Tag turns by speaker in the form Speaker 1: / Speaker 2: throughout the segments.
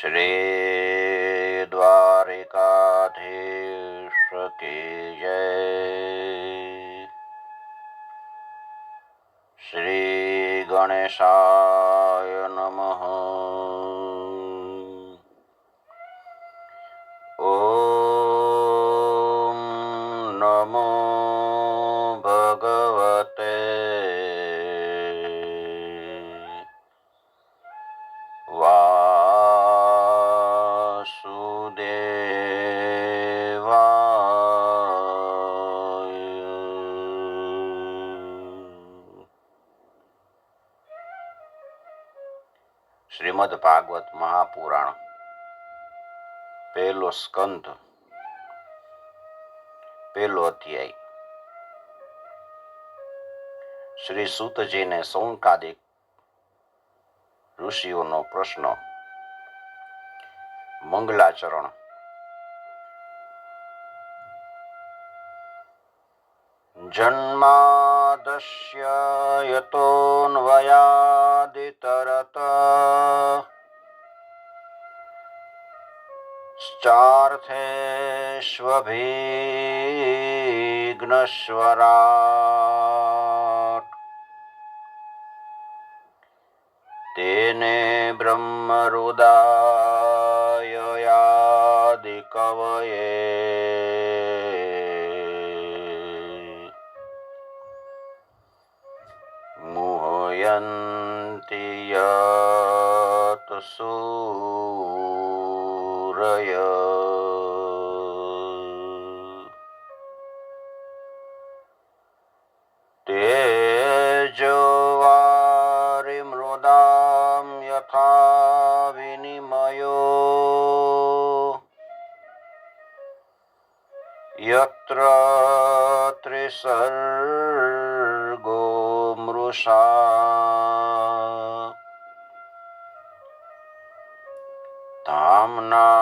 Speaker 1: શ્રી દ્વારિકાધીશ કી જય મહાપુરાણ. પહેલો સ્કંદ પહેલો અધ્યાય. શ્રી સુતજીને સૌનકાદિક ઋષિઓનો પ્રશ્ન. મંગલાચરણ. જન્માદશ્ય યતોન્વયાદિતરત. શ્ચાર્થેષ્વભિઘ્નશ્વરા તેને બ્રહ્મરુદાયયાદિકવયે મુહયંતિ યત સૂ सूरय तेजोवारिमृदां यथा विनिमयो। यत्र त्रिसर्गो मृषा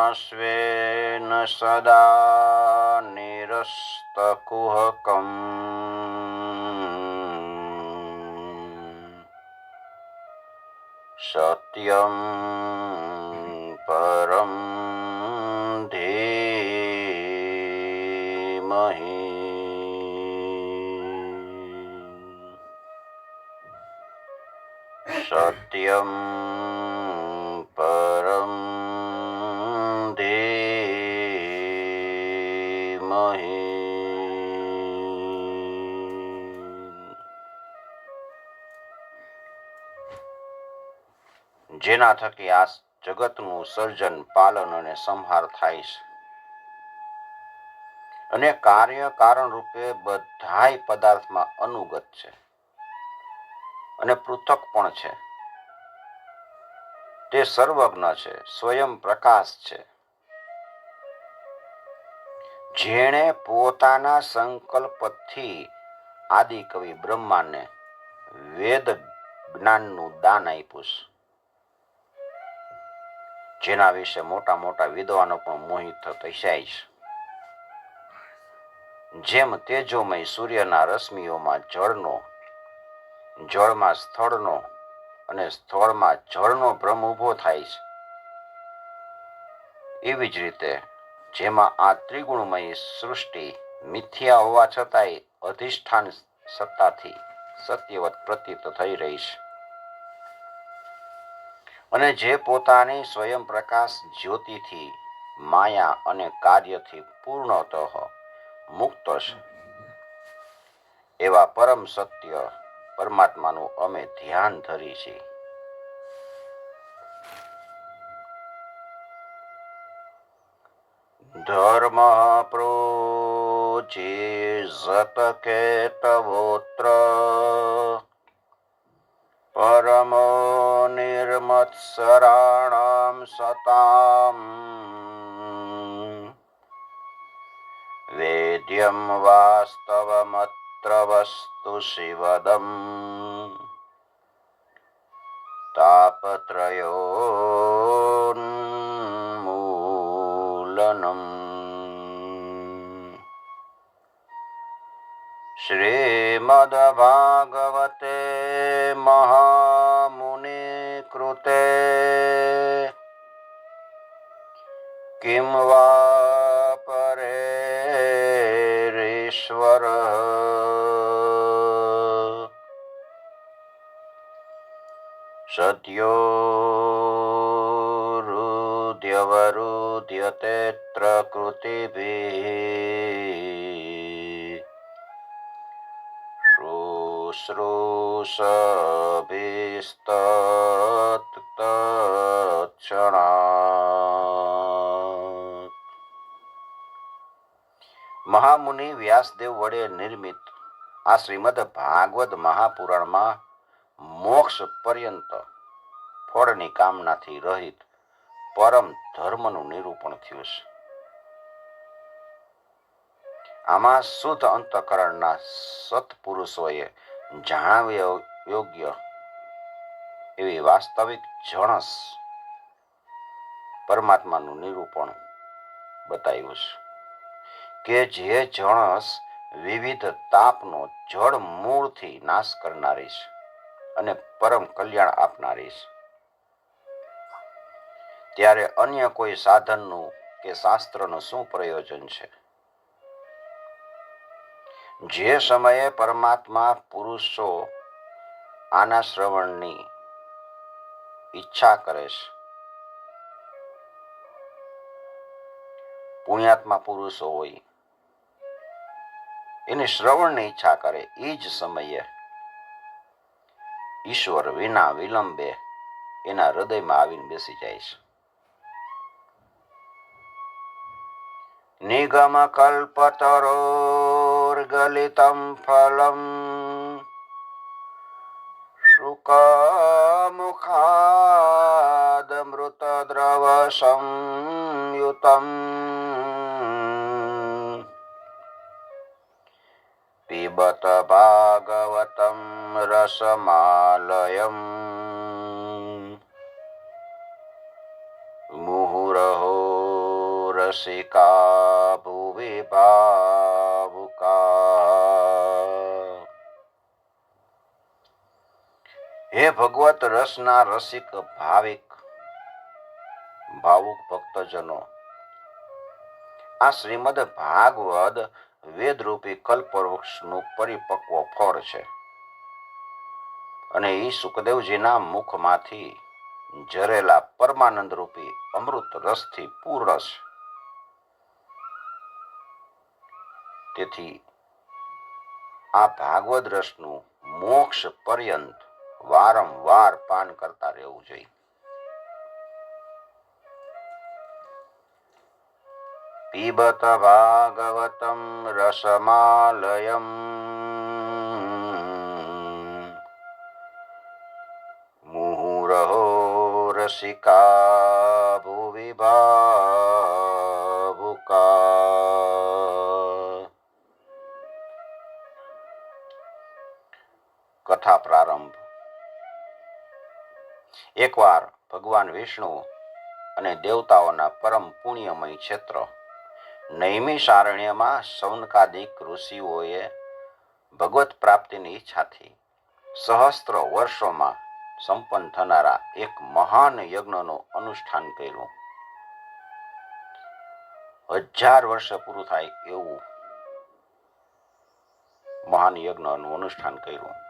Speaker 1: धाम्ना स्वेन सदा निरस्तकुहकम् सत्यं परं धीमहि सत्यं જેના થકી આ જગતનું સર્જન, પાલન અને સંહાર થાય છે. અને કાર્ય કારણ રૂપે બધાય પદાર્થમાં અનુગત છે. અને પૃથક પણ છે. તે સર્વજ્ઞ છે, સ્વયં પ્રકાશ છે. જેણે પોતાના સંકલ્પથી આદિકવિ બ્રહ્માને વેદ જ્ઞાનનું દાન આપ્યું છે. જેના વિશે મોટા મોટા વિદ્વાનો પણ મોહિત થઈ જાય છે. જેમ તેજોમય સૂર્યના રશ્મિઓમાં જળનો, જળમાં સ્થળનો અને સ્થળમાં જળનો ભ્રમ ઊભો થાય છે. એવી જ રીતે જેમાં આ ત્રિગુણમય સૃષ્ટિ મિથ્યા હોવા છતાંય અધિષ્ઠાન સત્તાથી સત્યવત પ્રતીત થઈ રહી છે. અને જે પોતાની સ્વયં પ્રકાશ જ્યોતિથી, માયા અને કાર્યથી પૂર્ણતઃ મુક્ત છે એવા પરમ સત્ય પરમાત્માનું અમે ધ્યાન ધરી છે ધર્મ પ્રોચિઝત કેતવોત્ર परमो निर्मत्सराणां सताम्। वेद्यं वास्तवमत्र वस्तु शिवदम्। तापत्रयोन्मूलनम्। श्रीमद्भागवते महामुनिकृते किं वा परेरीश्वरः सद्यो रुद्यवरुद्यतेऽत्र कृतिभिः મહામુનિ વ્યાસદેવ વડે નિર્મિત આ શ્રીમદ ભાગવત મહાપુરાણમાં મોક્ષ પર્યંત ફળની કામનાથી રહિત પરમ ધર્મનું નિરૂપણ થયું છે. આમાં શુદ્ધ અંતકરણના સત્પુરુષોએ જણાવ્યા યોગ્ય એવી વાસ્તવિક જણસ પરમાત્માનું નિરૂપણ બતાવ્યું છે કે જે જણસ વિવિધ તાપનો જળ મૂળથી નાશ કરનારી છે અને પરમ કલ્યાણ આપનારી છે. ત્યારે અન્ય કોઈ સાધનનું કે શાસ્ત્રનું શું પ્રયોજન છે? જે સમયે પરમાત્મા પુરુષો આના શ્રવણની ઈચ્છા કરે છે. પુણ્યાત્મા પુરુષો હોય, એની શ્રવણની ઈચ્છા કરે એ જ સમયે ઈશ્વર વિના વિલંબે એના હૃદયમાં આવીને બેસી જાય છે. નિગમ કલ્પતરોર્ગલિતમ ફલમ શુકમુખાદ મૃતદ્રવ સંયુતમ પિબત ભાગવતમ मुहुरहो મુહુરહો રસિકા ભુવિ ભાવુકા હે ભગવત રસના રસિક ભાવિક, ભાવુક ભક્તજનો, આ શ્રીમદ ભાગવત વેદરૂપી કલ્પવૃક્ષનું પરિપક્વ ફળ છે અને એ સુખદેવજીના મુખમાંથી ઝરેલા પરમાનંદ રૂપી અમૃત રસથી પૂર્ણ છે. તેથી આ ભાગવત રસનું મોક્ષ પર્યંત વારંવાર પાન કરતા રહેવું જોઈએ. પીબત ભાગવતમ રસમાલયમ. મુહુરહો રસિકા ભુવિ ભાવુકા કથા પ્રારંભ. એકવાર ભગવાન વિષ્ણુ અને દેવતાઓના પરમ પુણ્યમય ક્ષેત્ર નૈમિષારણ્યમાં સૌનકાદિક ઋષિઓએ ભગવત પ્રાપ્તિની ઈચ્છાથી સહસ્ત્ર વર્ષોમાં સંપન્ન થનારા એક મહાન યજ્ઞનું અનુષ્ઠાન કર્યું. હજાર વર્ષ પૂરું થાય એવું મહાન યજ્ઞનું અનુષ્ઠાન કર્યું.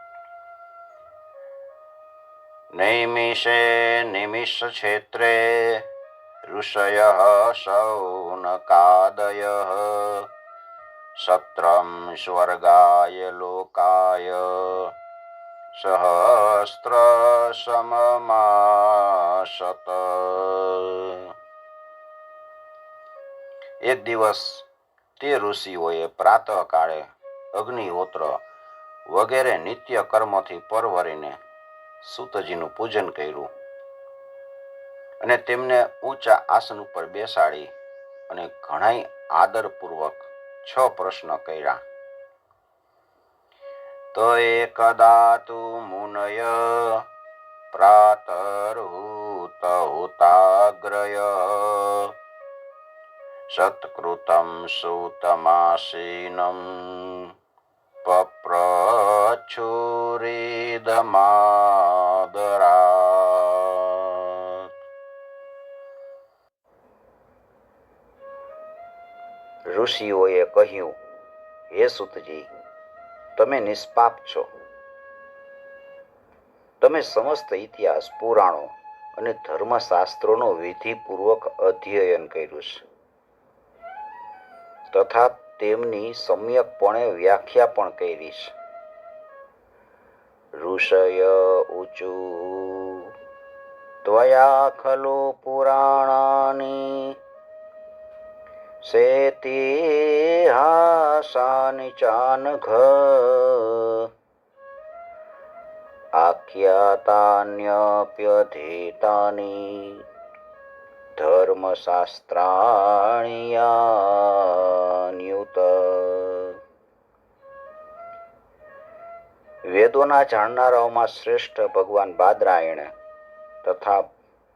Speaker 1: નૈમિષે નિમિષ ક્ષેત્રે ઋષય શૌનકાદય સત્રમ સ્વર્ગાય લોકાય સહસ્ત્ર સમમાસત એક દિવસ તે ઋષિઓએ પ્રાતઃકાળે અગ્નિહોત્ર વગેરે નિત્ય કર્મથી પરવરીને સુતજીનું પૂજન કર્યું અને તેમને ઊંચા આસન ઉપર બેસાડી અને ઘણાય આદરપૂર્વક છ પ્રશ્ન કર્યા. તો એકદા તું મુનય પ્રાતર્હૂત હુતાગ્રય સત્કૃતમ સુતમાસીનમ પપ્રચ્છુરિદમાદરા ઋષિઓએ કહ્યું, હે સુતજી, તમે નિષ્પાપ છો. તમે સમસ્ત ઇતિહાસ, પુરાણો અને ધર્મશાસ્ત્રોનો વિધિપૂર્વક અધ્યયન કર્યું છે. તથા તેમની સમ્યકપણે વ્યાખ્યા પણ કરી ઋષય ઊંચુ ત્વયા ખલુ પુરાણાની સેતિહાસાની ચાનઘ આખ્યાતાન્યપ્યધીતાની ધર્મશાસ્ત્રાણि યાન્યુત વેદોના જાણનારાઓમાં શ્રેષ્ઠ ભગવાન બાદરાયણ તથા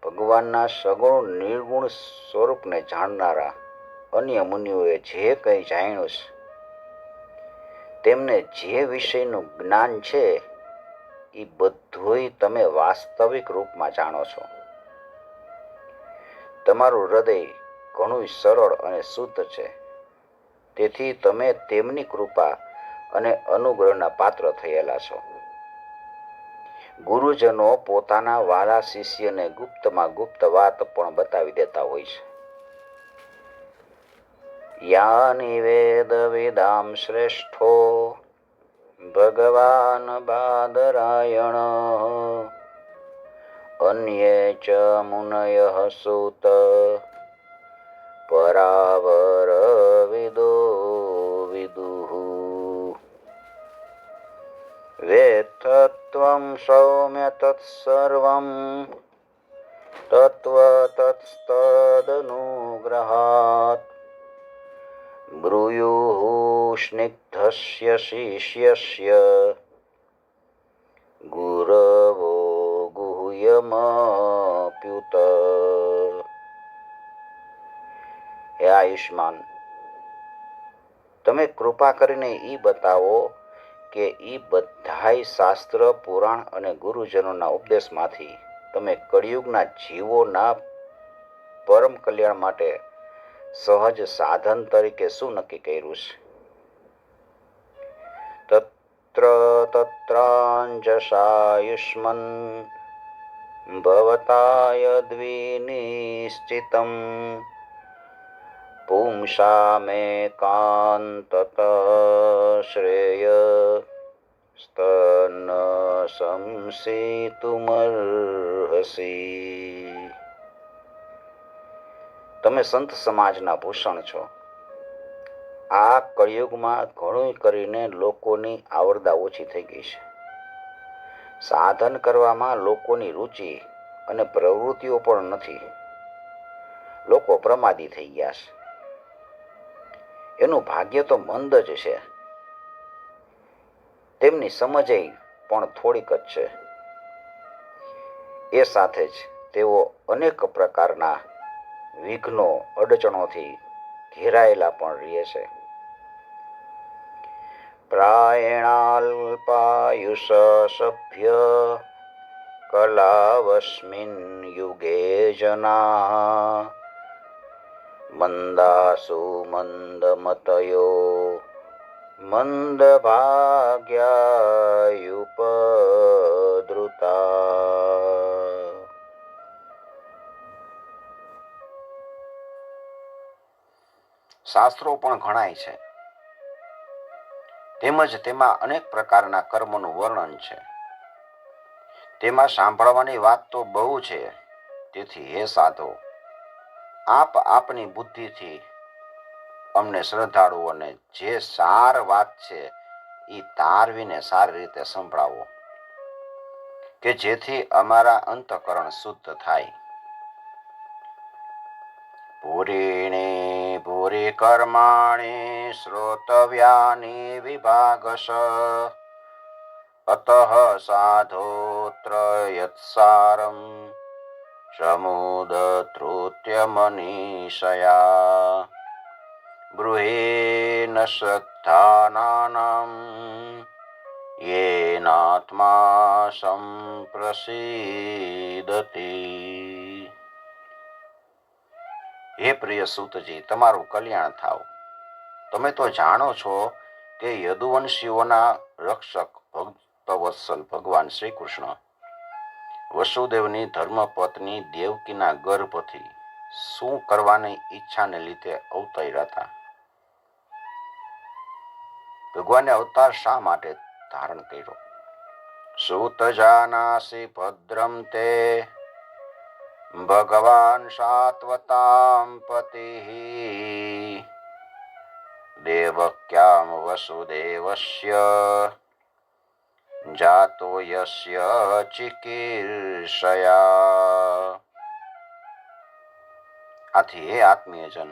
Speaker 1: ભગવાનના સગુણ નિર્ગુણ સ્વરૂપને જાણનારા અન્ય મુનિઓએ જે કંઈ જાણ્યું છે, તેમને જે વિષયનું જ્ઞાન છે એ બધુંય તમે વાસ્તવિક રૂપમાં જાણો છો. તમારું હૃદય ઘણું સરળ અને શુદ્ધ છે. તેથી તમે તેમની કૃપા અને અનુગ્રહના પાત્ર થયેલા છો. ગુરુજનો પોતાના વાલા શિષ્યને ગુપ્તમાં ગુપ્ત વાત પણ બતાવી દેતા હોય છે. યાની વેદ વેદામ શ્રેષ્ઠો, ભગવાન બાદરાયણ. અન્યે ચ મુનયઃ સુત પરાવરવિદો વિદુઃ વેથત્વં સૌમ્ય તત્સર્વં તત્વતત્તદનુગ્રહાत् બ્રૂયુઃ સ્નિગ્ધસ્ય શિષ્યસ્ય ગુહ્યમપ્યુત હે આયુષ્માન તમે કૃપા કરીને ઈ બતાવો કે ઈ બધાય શાસ્ત્ર, પુરાણ અને ગુરુજનોના ઉપદેશમાંથી તમે કળિયુગના જીવોના પરમ કલ્યાણ માટે સહજ સાધન તરીકે શું નક્કી કર્યું છે? તત્ર તત્રાંજસાયુષ્મન મે પુંસામેકાંતત શ્રેય સ્તન સંસિતુમર્હસી તમે સંત સમાજના ભૂષણ છો. આ કળિયુગમાં ઘણું કરીને લોકોની આવરદા ઓછી થઈ ગઈ છે. સાધન કરવામાં લોકોની રુચિ અને પ્રવૃત્તિઓ પણ નથી. લોકો પ્રમાદી થઈ ગયા છે. એનું ભાગ્ય તો મંદ જ છે. તેમની સમજે પણ થોડીક જ છે. એ સાથે જ તેઓ અનેક પ્રકારના વિઘ્નો, અડચણોથી ઘેરાયેલા પણ રહે છે. પ્રાયણાલ્પાયુષ સભ્ય કલાવસ્મિન યુગે જના મંદાસુ મંદમતયો મંદભાગ્યાયુપદ્રુતા શાસ્ત્રો પણ ઘણાય છે. તેમજ તેમાં અનેક પ્રકારના કર્મનું વર્ણન છે. તેમાં સાંભળવાની વાત તો બહુ છે. તેથી હે સાધો, આપ આપની બુદ્ધિથી અમને શ્રદ્ધાળુઓને જે સાર વાત છે એ તારવીને સારી રીતે સંભળાવો, કે જેથી અમારા અંતકરણ શુદ્ધ થાય. પુરીણે कर्माणि श्रोतव्यानि विभागश अतः साधोऽत्र यत्सारं समुदत्रुत्यमनीषया ब्रूहेन शक्तानां येनात्मा सम्प्रसीदति હે પ્રિય સૂતજી, તમારું કલ્યાણ થાવ. તમે તો જાણો છો કે યદુવંશીઓના રક્ષક ભક્તવત્સલ ભગવાન શ્રી કૃષ્ણ વસુદેવની ધર્મપત્ની દેવકીના ગર્ભથી શું કરવાની ઈચ્છાને લીધે અવતર્યા હતા? ભગવાને અવતાર શા માટે ધારણ કર્યો? સુત જાનાસી ભદ્રમ તે ભગવાન સાત્વતામ પતિ દેવક્યામ વસુદેવસ્ય જાતો યસ્ય ચિકીર્ષયા આથી હે આત્મીયજન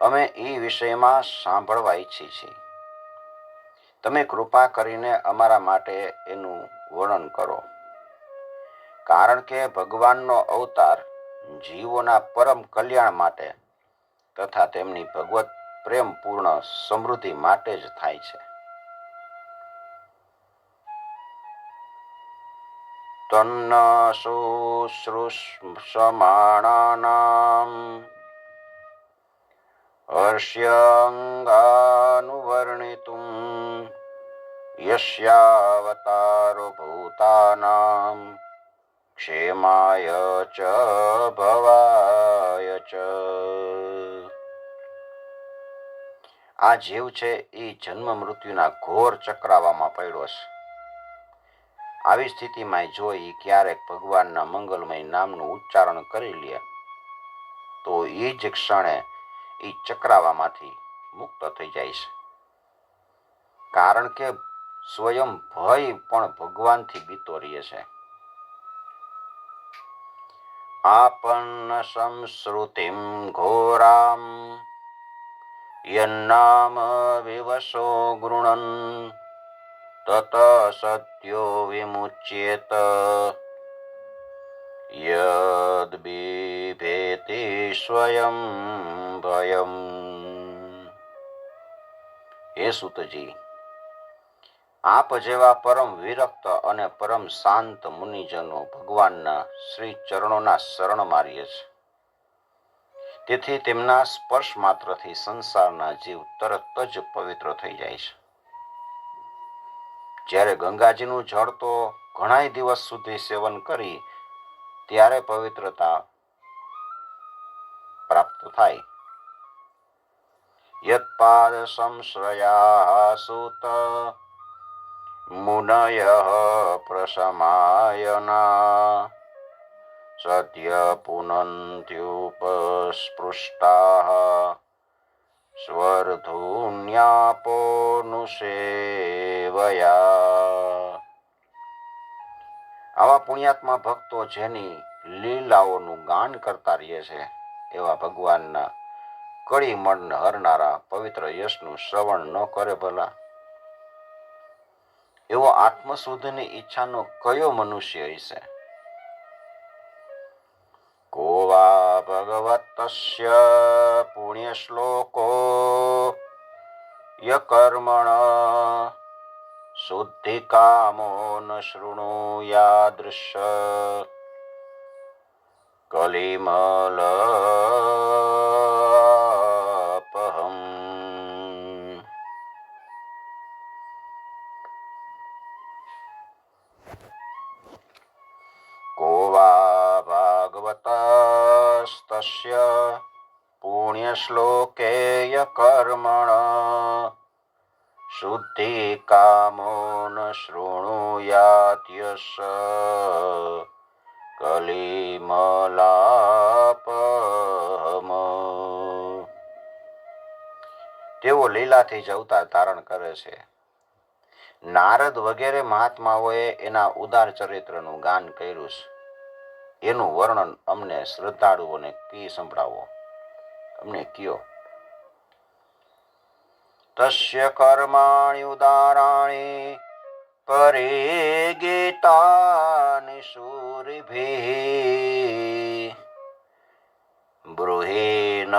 Speaker 1: અમે એ વિષયમાં સાંભળવા ઈચ્છી છીએ. તમે કૃપા કરીને અમારા માટે એનું વર્ણન કરો. કારણ કે ભગવાનનો અવતાર જીવોના પરમ કલ્યાણ માટે તથા તેમની ભગવત પ્રેમપૂર્ણ સમૃદ્ધિ માટે જ થાય છે. તન્ન શુશ્રુષમાણાનામ હર્ષ્યંગાનુવર્ણિતું યસ્યાવતારો ભૂતાનામ ક્ષેમાય ચ, ભવાય ચ. આ જીવ છે એ જન્મ મૃત્યુના ઘોર ચક્રાવામાં પડ્યો છે આવી સ્થિતિમાં જો એ ક્યારેક ભગવાનના મંગલમય નામનું ઉચ્ચારણ કરી લે, તો એ જ ક્ષણે એ ચક્રાવામાંથી મુક્ત થઈ જાય છે. કારણ કે સ્વયં ભય પણ ભગવાનથી બીતો રહે છે. યન્નામ વિવશો ગૃણન તત સત્યો વિમુચ્યેત યદ બિભેતિ સ્વયં ભયમ હે સુતજી આપ જેવા પરમ વિરક્ત અને પરમ શાંત મુનિજનો ભગવાનના શ્રી ચરણોના શરણ મારીએ છે તેથી તેમના સ્પર્શ માત્રથી સંસારના જીવ તરત જ પવિત્ર થઈ જાય છે. જ્યારે ગંગાજીનું જળ તો ઘણાય દિવસ સુધી સેવન કરી ત્યારે પવિત્રતા પ્રાપ્ત થાય. યત્પાદ સંશ્રયા સુત મુનય પ્રશમાયના સત્ય પુનંત્યુપસ્પૃષ્ટા સ્વર્ધુન્યાપોનુસેવયા આવા પુણ્યાત્મા ભક્તો જેની લીલાઓનું ગાન કરતા રહે છે, એવા ભગવાનના કડી મન હરનારા પવિત્ર યશનું શ્રવણ ન કરે ભલા. એવો આત્મશોધની ઈચ્છાનો કયો મનુષ્ય હશે? કોવા ભગવતસ્ય પુણ્ય શ્લોકો ય કર્મણ શુદ્ધિ કામો ન શૃણુ યાદૃશ કલિમલ पुण्यश्लोके यकर्मण शुद्धिकामो न शृणुयात्यश કલિમલાપહમ તેઓ લીલાથી જ અવતાર ધારણ કરે છે નારદ વગેરે મહાત્માઓએ એના ઉદાર ચરિત્રનું ગાન કર્યું છે એનું વર્ણન અમને શ્રદ્ધાળુઓને કી સંભળાવો અમને કયો. તસ્ય કર્માણિ ઉદારાણી પરે ગીતાનિ શૂરિભિः બ્રૂહીન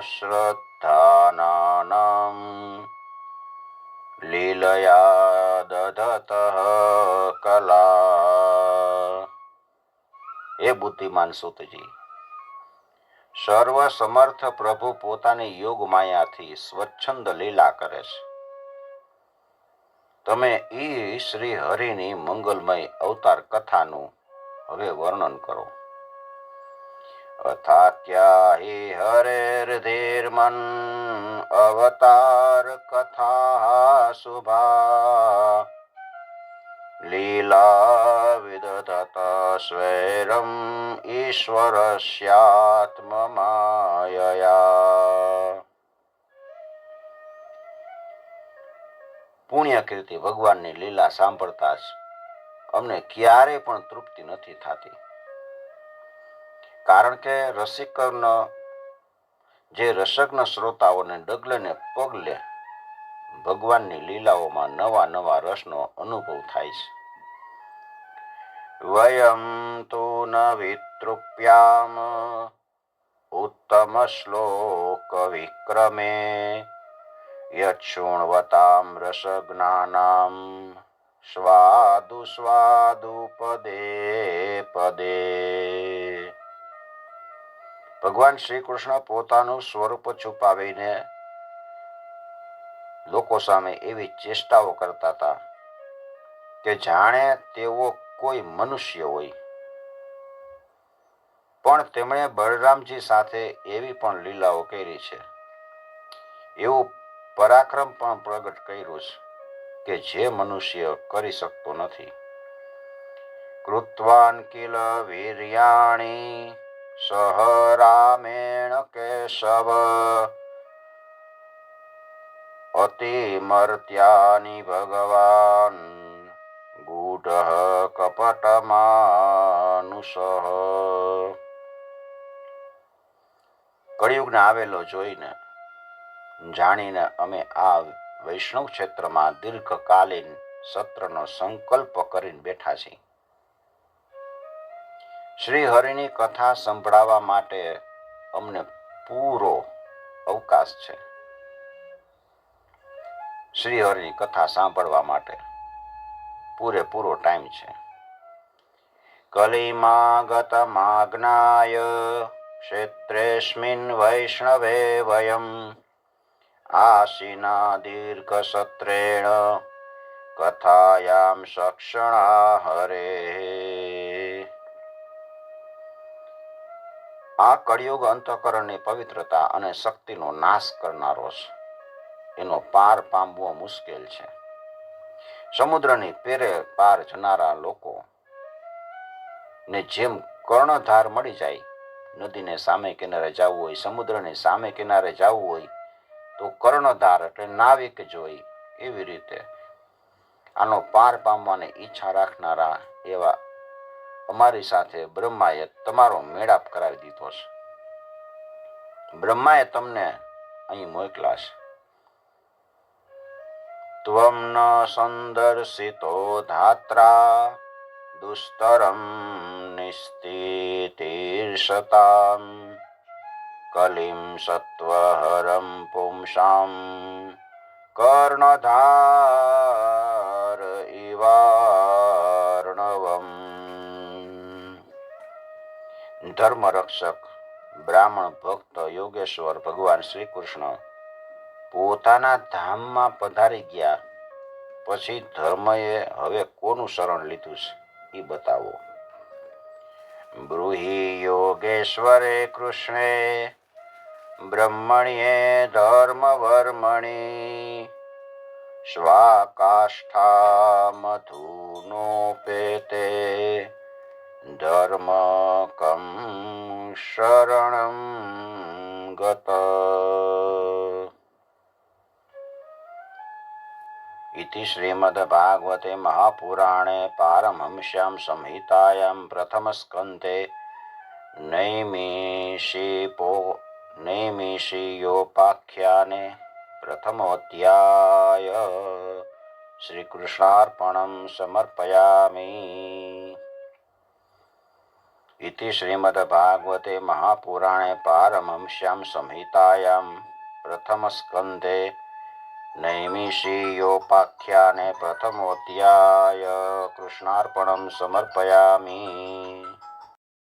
Speaker 1: શ્રદ્ધાનાનામ લીલયા દધત કલા. એ બુદ્ધિમાન સુતજી. સર્વ સમર્થ પ્રભુ પોતાની યોગ માયાથી સ્વચ્છંદ લીલા કરે છે. તમે ઈ શ્રી હરિની મંગલમય અવતાર કથાનું હવે વર્ણન કરો. અથાક્યા હિ મન, અવતાર કથા શુભા લીલા વિદધત સ્વૈરમ ઈશ્વરસ્યાત્મમાયયા. પુણ્ય કીર્તિ ભગવાનની લીલા સાંભળતા જ અમને ક્યારે પણ તૃપ્તિ નથી થતી. કારણ કે રસિકનો જે રસજ્ઞ શ્રોતાઓને ડગલે ને પગલે ભગવાનની લીલાઓમાં નવા નવા રસનો અનુભવ થાય છે. વયમ તો ન વિતૃપ્યામ ઉત્તમ શ્લોક વિક્રમે યક્ષુણવતામ રસજ્ઞાનામ સ્વાદુ સ્વાદુ પદે પદે ભગવાન શ્રી કૃષ્ણ પોતાનું સ્વરૂપ છુપાવીને લોકો સામે એવી ચેષ્ટાઓ કરતા હતા કે જાણે તેઓ કોઈ મનુષ્ય હોય. પણ તેમણે બળરામજી સાથે એવી પણ લીલાઓ કરી છે. એવું પરાક્રમ પણ પ્રગટ કર્યું છે કે જે મનુષ્ય કરી શકતો નથી. કૃત્વાન કિલ વીર્યાણી સહ રામેણ કેશવ. અતિમર્ત્યાની ભગવાન ગૂઢ કપટમાનુષ કળિયુગને આવેલો જોઈને જાણીને અમે આ વૈષ્ણવ ક્ષેત્રમાં દીર્ઘકાલીન સત્રનો સંકલ્પ કરીને બેઠા છીએ શ્રી હરિની કથા સંભળાવવા માટે અમને પૂરો અવકાશ છે શ્રી હરિની કથા સાંભળવા માટે પૂરેપૂરો ટાઈમ છે. કલિમાગત માગ્નાય ક્ષેત્રેસ્મિન વૈષ્ણવે વયમ. આશીના દીર્ઘસત્રેણ કથાયામ સક્ષણા હરે આ કળિયુગ અંતઃકરણની પવિત્રતા અને શક્તિનો નાશ કરનારો છે. એનો પાર પામવો મુશ્કેલ છે. સમુદ્રની પેરે પાર જનારા લોકો ને જેમ કર્ણધાર મળી જાય, નદીને સામે કિનારે જવું હોય, સમુદ્રને સામે કિનારે જવું હોય, તો કર્ણધાર એટલે નાવિક જોઈ એવી રીતે. આનો પાર પામવાની ઈચ્છા રાખનારા એવા અમારી સાથે બ્રહ્માએ તમારો મેળાપ કરાવી દીધો છે. બ્રહ્માએ તમને અહીં મોકલા છે. ત્વમ ન સંદર્શિતો ધાત્રા દુસ્તરમ નિસ્તિતીર્ષતામ કલિમ સત્વહરમ પુંસામ કર્ણધાર ઇવાર્ણવમ ધર્મરક્ષક બ્રાહ્મણ ભક્ત યોગેશ્વર ભગવાન શ્રી કૃષ્ણ પોતાના ધામમાં પધારી ગયા. પછી ધર્મએ હવે કોનું શરણ લીધું છે? એ બતાવો. બ્રૂહી યોગેશ્વરે કૃષ્ણે બ્રહ્મણ્યે ધર્મવર્મણિ, સ્વાકાષ્ઠા મધુનોપેતે ધર્મ કમ શરણમ श्रीमद्भागवते महापुराणे पारमहंस्यां संहितायां प्रथमस्कन्धे नैमिषीपो नैमिषीयोपाख्याने प्रथमोऽध्याय श्रीकृष्णार्पणं समर्पयामि इति श्रीमद्भागवते महापुराणे पारमहंस्यां संहितायां प्रथमस्कन्धे નૈમિષીયોપાખ્યાને પ્રથમોધ્યાય કૃષ્ણાર્પણમ સમર્પયામી